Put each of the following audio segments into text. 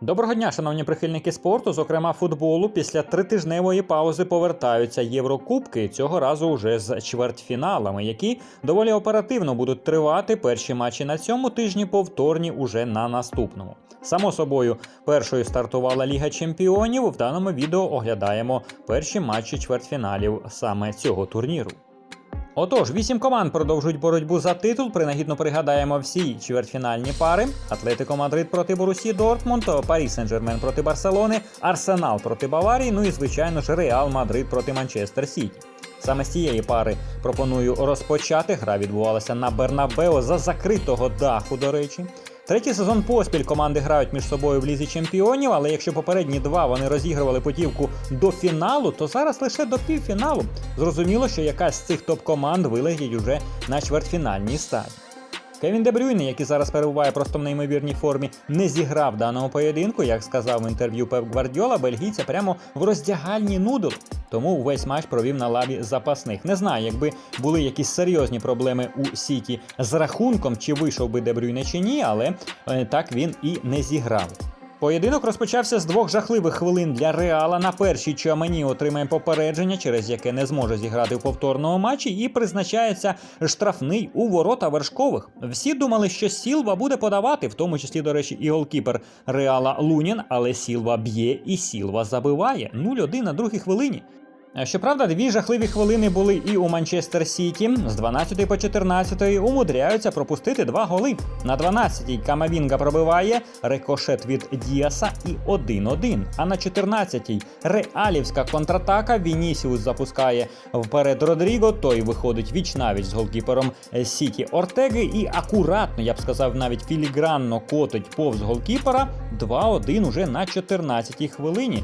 Доброго дня, шановні прихильники спорту, зокрема футболу. Після тритижневої паузи повертаються Єврокубки. Цього разу вже з чвертьфіналами, які доволі оперативно будуть тривати. Перші матчі на цьому тижні, повторні уже на наступному. Само собою, першою стартувала Ліга Чемпіонів. В даному відео оглядаємо перші матчі чвертьфіналів саме цього турніру. Отож, вісім команд продовжують боротьбу за титул. Принагідно пригадаємо всі чвертьфінальні пари: Атлетико Мадрид проти Борусі Дортмунд, Парі Сен-Жермен проти Барселони, Арсенал проти Баварії. Ну і звичайно ж Реал Мадрид проти Манчестер Сіті. Саме з цієї пари пропоную розпочати. Гра відбувалася на Бернабео за закритого даху, до речі. Третій сезон поспіль команди грають між собою в лізі чемпіонів, але якщо попередні два вони розігрували путівку до фіналу, то зараз лише до півфіналу. Зрозуміло, що якась з цих топ-команд вилетить уже на чвертьфінальній стадії. Кевін Дебрюйний, який зараз перебуває просто в неймовірній формі, не зіграв даного поєдинку. Як сказав в інтерв'ю Пеп Гвардіола, бельгійця прямо в роздягальні нудл. Тому увесь матч провів на лаві запасних. Не знаю, якби були якісь серйозні проблеми у Сіті з рахунком, чи вийшов би Дебрюйне чи ні, але е, так він і не зіграв. Поєдинок розпочався з двох жахливих хвилин для Реала. На першій Чуамені отримає попередження, через яке не зможе зіграти в повторному матчі, і призначається штрафний у ворота вершкових. Всі думали, що Сілва буде подавати, в тому числі, до речі, і голкіпер Реала Лунін, але Сілва б'є і Сілва забиває 0-1 на другій хвилині. Щоправда, дві жахливі хвилини були і у Манчестер Сіті. З 12 по 14 умудряються пропустити два голи. На 12-й Камавінга пробиває рикошет від Діаса і 1-1. А на 14-й реалівська контратака. Вінісіус запускає вперед Родріго. Той виходить віч навіть з голкіпером Сіті Ортеги і акуратно, я б сказав, навіть філігранно котить повз голкіпера. 2-1 уже на 14-й хвилині.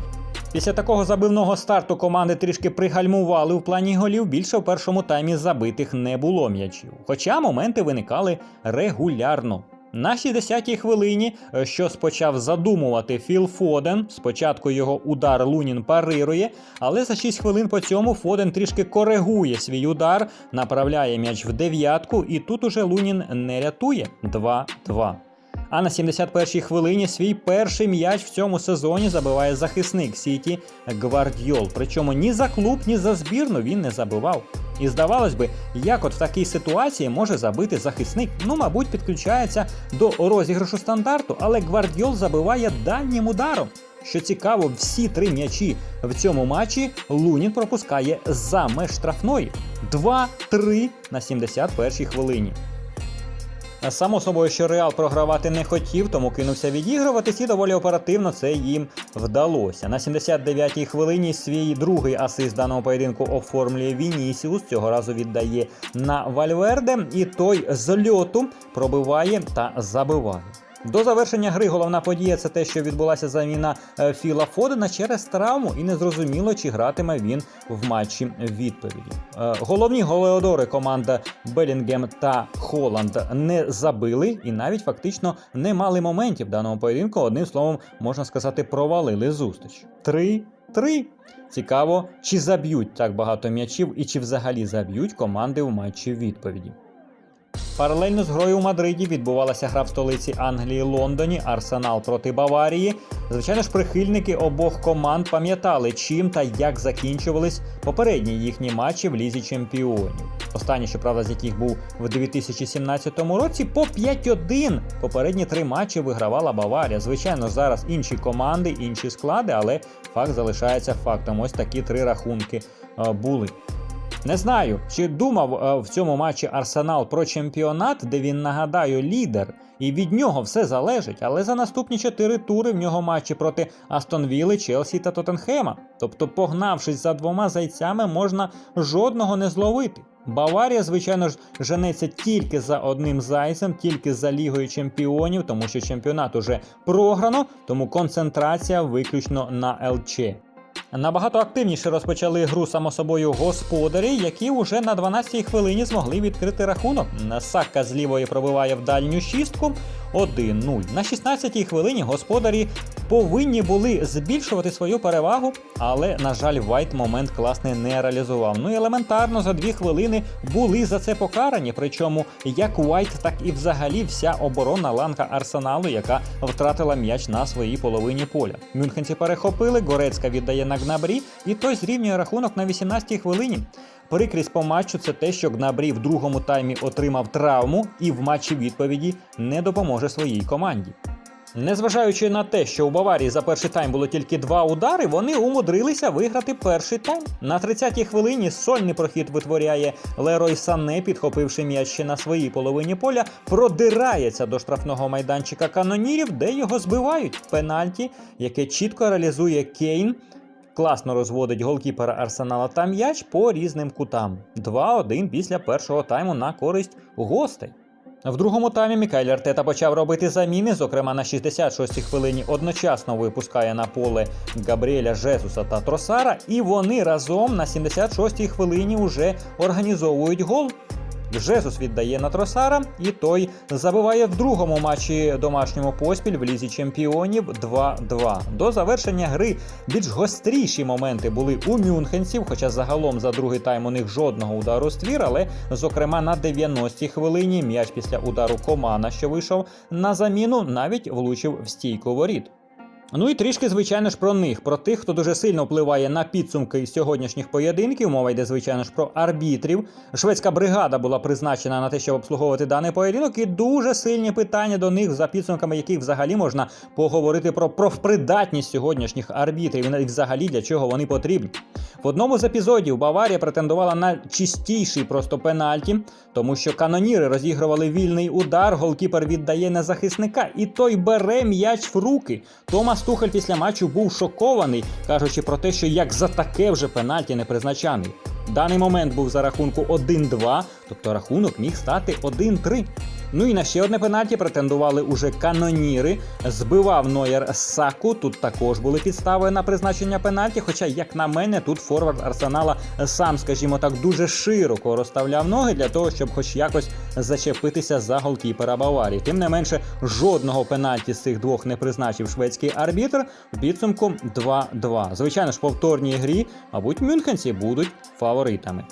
Після такого забивного старту команди трішки пригальмували в плані голів. Більше в першому таймі забитих не було м'ячів. Хоча моменти виникали регулярно. На 60-й хвилині е, щось почав задумувати Філ Фоден. Спочатку його удар Лунін парирує, але за 6 хвилин по цьому Фоден трішки коригує свій удар, направляє м'яч в дев'ятку, і тут уже Лунін не рятує 2-2. А на 71-й хвилині свій перший м'яч в цьому сезоні забиває захисник Сіті Гвардіол. Причому ні за клуб, ні за збірну він не забивав. І здавалось би, як от в такій ситуації може забити захисник? Ну, мабуть, підключається до розіграшу стандарту, але Гвардіол забиває дальнім ударом. Що цікаво, всі три м'ячі в цьому матчі Лунін пропускає за меж штрафної 2-3 на 71-й хвилині. Само собою, що Реал програвати не хотів, тому кинувся відігруватись, і доволі оперативно це їм вдалося. На 79-й хвилині свій другий асист даного поєдинку оформлює Вінісіус. Цього разу віддає на Вальверде, і той з льоту пробиває та забиває. До завершення гри головна подія це те, що відбулася заміна е, Філа Фодена через травму, і незрозуміло, чи гратиме він в матчі відповіді. Е, Головні голеодори команда Белінгем та Холланд не забили і навіть фактично не мали моментів даного поєдинку. Одним словом, можна сказати, провалили зустріч. 3-3. Цікаво, чи заб'ють так багато м'ячів і чи взагалі заб'ють команди в матчі відповіді. Паралельно з грою у Мадриді відбувалася гра в столиці Англії Лондоні, Арсенал проти Баварії. Звичайно ж, прихильники обох команд пам'ятали, чим та як закінчувались попередні їхні матчі в лізі чемпіонів. Останній, щоправда, з яких був в 2017 році, по 5-1. Попередні три матчі вигравала Баварія. Звичайно, зараз інші команди, інші склади, але факт залишається фактом. Ось такі три рахунки е, були. Не знаю, чи думав е, в цьому матчі Арсенал про чемпіонат, де він нагадаю лідер, і від нього все залежить. Але за наступні чотири тури в нього матчі проти Астон Вілли, Челсі та Тоттенхема. Тобто, погнавшись за двома зайцями, можна жодного не зловити. Баварія, звичайно ж, женеться тільки за одним зайцем, тільки за Лігою чемпіонів, тому що чемпіонат уже програно, тому концентрація виключно на ЛЧ. Набагато активніше розпочали гру само собою господарі, які вже на 12-й хвилині змогли відкрити рахунок. Сакка з лівої пробиває в дальню шістку. 1-0. На 16-й хвилині господарі повинні були збільшувати свою перевагу, але, на жаль, Вайт момент класний не реалізував. Ну і елементарно за дві хвилини були за це покарані. Причому як Вайт, так і взагалі вся оборонна ланка арсеналу, яка втратила м'яч на своїй половині поля. Мюнхенці перехопили, Горецька віддає на Гнабрі, і той зрівнює рахунок на 18-й хвилині. Прикрість по матчу це те, що Гнабрі в другому таймі отримав травму і в матчі відповіді не допоможе своїй команді. Незважаючи на те, що у Баварії за перший тайм було тільки два удари, вони умудрилися виграти перший тайм. На 30-й хвилині сольний прохід витворяє Лерой Сане, підхопивши м'яч ще на своїй половині поля, продирається до штрафного майданчика канонірів, де його збивають. Пенальті, яке чітко реалізує Кейн. Класно розводить голкіпера Арсенала та м'яч по різним кутам. 2-1 після першого тайму на користь гостей. В другому таймі Мікайль Артета почав робити заміни. Зокрема, на 66-й хвилині одночасно випускає на поле Габріеля Жесуса та Тросара, і вони разом на 76-й хвилині вже організовують гол. Жезус віддає на Тросара, і той забиває в другому матчі домашньому поспіль в лізі чемпіонів 2-2. До завершення гри більш гостріші моменти були у мюнхенців, хоча загалом за другий тайм у них жодного удару з твір, але зокрема на 90-й хвилині м'яч після удару Комана, що вийшов на заміну, навіть влучив в стійку воріт. Ну і трішки, звичайно ж, про них, про тих, хто дуже сильно впливає на підсумки сьогоднішніх поєдинків. Мова йде, звичайно ж, про арбітрів. Шведська бригада була призначена на те, щоб обслуговувати даний поєдинок, і дуже сильні питання до них, за підсумками яких взагалі можна поговорити про профпридатність сьогоднішніх арбітрів і навіть взагалі для чого вони потрібні. В одному з епізодів Баварія претендувала на чистіший просто пенальті, тому що каноніри розігрували вільний удар, голкіпер віддає на захисника, і той бере м'яч в руки. Томас Тухель після матчу був шокований, кажучи про те, що як за таке вже пенальті не призначаний. Даний момент був за рахунку 1-2, тобто рахунок міг стати 1-3. Ну і на ще одне пенальті претендували уже каноніри. Збивав Ноєр Саку. Тут також були підстави на призначення пенальті. Хоча, як на мене, тут форвард Арсенала сам, скажімо так, дуже широко розставляв ноги для того, щоб хоч якось зачепитися за голкіпера Баварії. Тим не менше, жодного пенальті з цих двох не призначив шведський арбітр. В підсумку 2-2. Звичайно ж, повторній грі, мабуть, мюнхенці будуть фаворитами.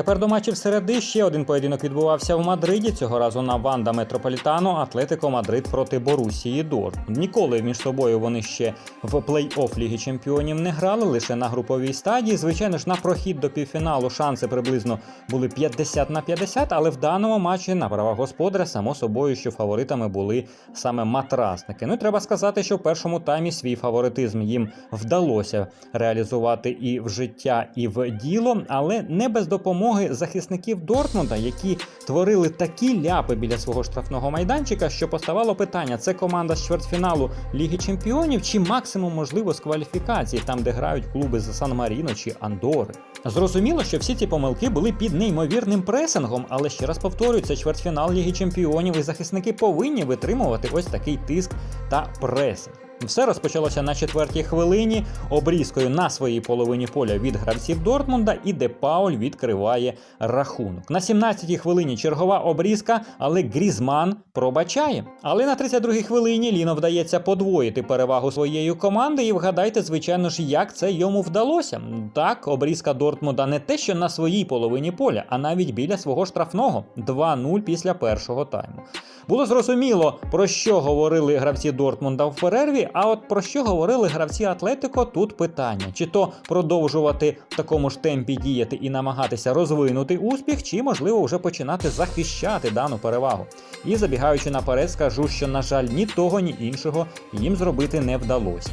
Тепер до матчів середи ще один поєдинок відбувався в Мадриді. Цього разу на Ванда Метрополітано Атлетико Мадрид проти Борусії Дор. Ніколи між собою вони ще в плей-офф Ліги Чемпіонів не грали, лише на груповій стадії. Звичайно ж, на прохід до півфіналу шанси приблизно були 50 на 50, але в даному матчі на права господаря, само собою, що фаворитами були саме матрасники. Ну і треба сказати, що в першому таймі свій фаворитизм їм вдалося реалізувати і в життя, і в діло, але не без допомоги захисників Дортмунда, які творили такі ляпи біля свого штрафного майданчика, що поставало питання: це команда з чвертьфіналу Ліги Чемпіонів чи максимум можливо з кваліфікації, там де грають клуби з Сан Маріно чи Андори. Зрозуміло, що всі ці помилки були під неймовірним пресингом, але ще раз повторюю, це чвертьфінал Ліги Чемпіонів, і захисники повинні витримувати ось такий тиск та пресинг. Все розпочалося на четвертій хвилині обрізкою на своїй половині поля від гравців Дортмунда, і де Пауль відкриває рахунок. На 17-й хвилині чергова обрізка, але Грізман пробачає. Але на 32-й хвилині Ліно вдається подвоїти перевагу своєї команди. І вгадайте, звичайно ж, як це йому вдалося. Так, обрізка Дортмунда не те, що на своїй половині поля, а навіть біля свого штрафного 2-0 після першого тайму. Було зрозуміло, про що говорили гравці Дортмунда в перерві. А от про що говорили гравці Атлетико, тут питання: чи то продовжувати в такому ж темпі діяти і намагатися розвинути успіх, чи можливо вже починати захищати дану перевагу. І забігаючи наперед, скажу, що на жаль, ні того, ні іншого їм зробити не вдалося.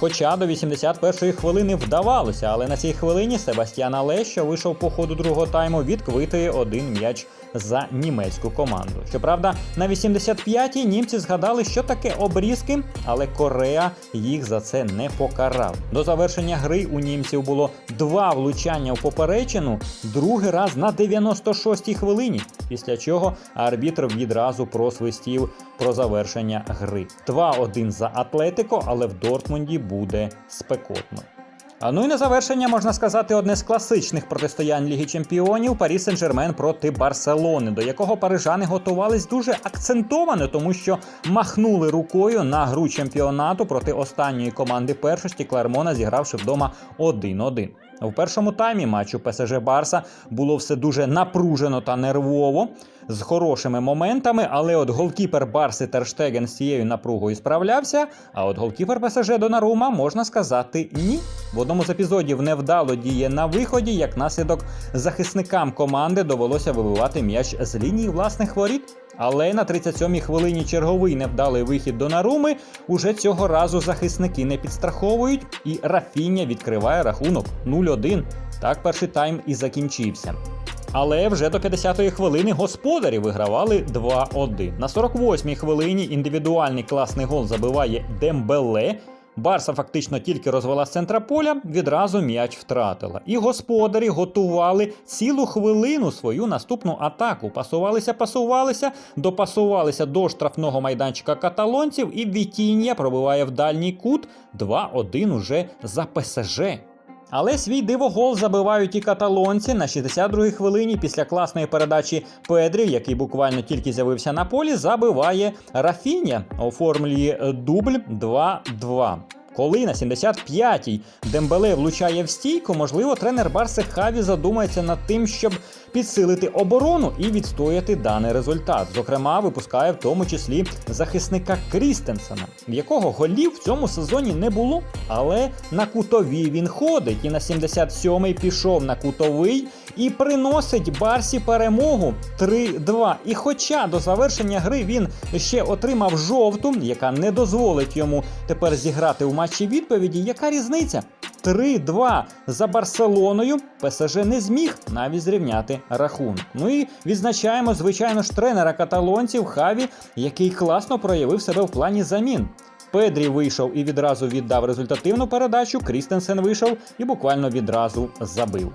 Хоча до 81-ї хвилини вдавалося, але на цій хвилині Себастьян Але, що вийшов по ходу другого тайму, відквитує один м'яч за німецьку команду. Щоправда, на 85-й німці згадали, що таке обрізки, але Корея їх за це не покарав. До завершення гри у німців було два влучання в поперечину, другий раз на 96-й хвилині, після чого арбітр відразу просвистів про завершення гри. 2-1 за Атлетико, але в Дортмунді буде спекотно. А ну і на завершення можна сказати одне з класичних протистоянь Ліги Чемпіонів Парі Сен-Жермен проти Барселони, до якого парижани готувались дуже акцентовано, тому що махнули рукою на гру чемпіонату проти останньої команди першості Клермона, зігравши вдома 1-1. В першому таймі матчу ПСЖ Барса було все дуже напружено та нервово, з хорошими моментами, але от голкіпер Барси Терштеген з цією напругою справлявся. А от голкіпер ПСЖ Донарума можна сказати ні. В одному з епізодів невдало діє на виході, як наслідок захисникам команди довелося вибивати м'яч з лінії власних воріт. Але на 37-й хвилині черговий невдалий вихід до Наруми уже цього разу захисники не підстраховують, і Рафіння відкриває рахунок 0-1. Так перший тайм і закінчився. Але вже до 50-ї хвилини господарі вигравали 2-1. На 48-й хвилині індивідуальний класний гол забиває Дембеле. Барса фактично тільки розвела з центра поля, відразу м'яч втратила. І господарі готували цілу хвилину свою наступну атаку. Пасувалися, пасувалися, допасувалися до штрафного майданчика каталонців, і Вітіння пробиває в дальній кут 2-1 уже за ПСЖ. Але свій дивогол забивають і каталонці на 62-й хвилині після класної передачі Педрі, який буквально тільки з'явився на полі, забиває Рафіня, оформлює дубль 2-2. Коли на 75-й Дембеле влучає в стійку, можливо, тренер Барси Хаві задумається над тим, щоб підсилити оборону і відстояти даний результат. Зокрема, випускає в тому числі захисника Крістенсена, в якого голів в цьому сезоні не було. Але на кутові він ходить і на 77-й пішов на кутовий і приносить Барсі перемогу 3-2. І хоча до завершення гри він ще отримав жовту, яка не дозволить йому тепер зіграти у матчі відповіді, яка різниця? 3-2 за Барселоною ПСЖ не зміг навіть зрівняти рахунок. Ну і відзначаємо, звичайно ж, тренера каталонців Хаві, який класно проявив себе в плані замін. Педрі вийшов і відразу віддав результативну передачу. Крістенсен вийшов і буквально відразу забив.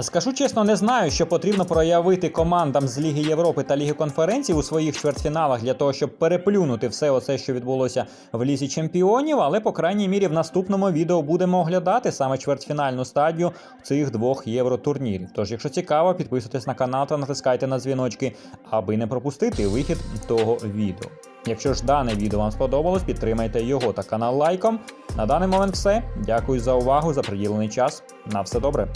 Скажу чесно, не знаю, що потрібно проявити командам з Ліги Європи та Ліги конференцій у своїх чвертьфіналах для того, щоб переплюнути все оце, що відбулося в лізі чемпіонів. Але, по крайній мірі, в наступному відео будемо оглядати саме чвертьфінальну стадію цих двох євротурнірів. Тож, якщо цікаво, підписуйтесь на канал та натискайте на дзвіночки, аби не пропустити вихід того відео. Якщо ж дане відео вам сподобалось, підтримайте його та канал лайком. На даний момент все. Дякую за увагу, за приділений час. На все добре.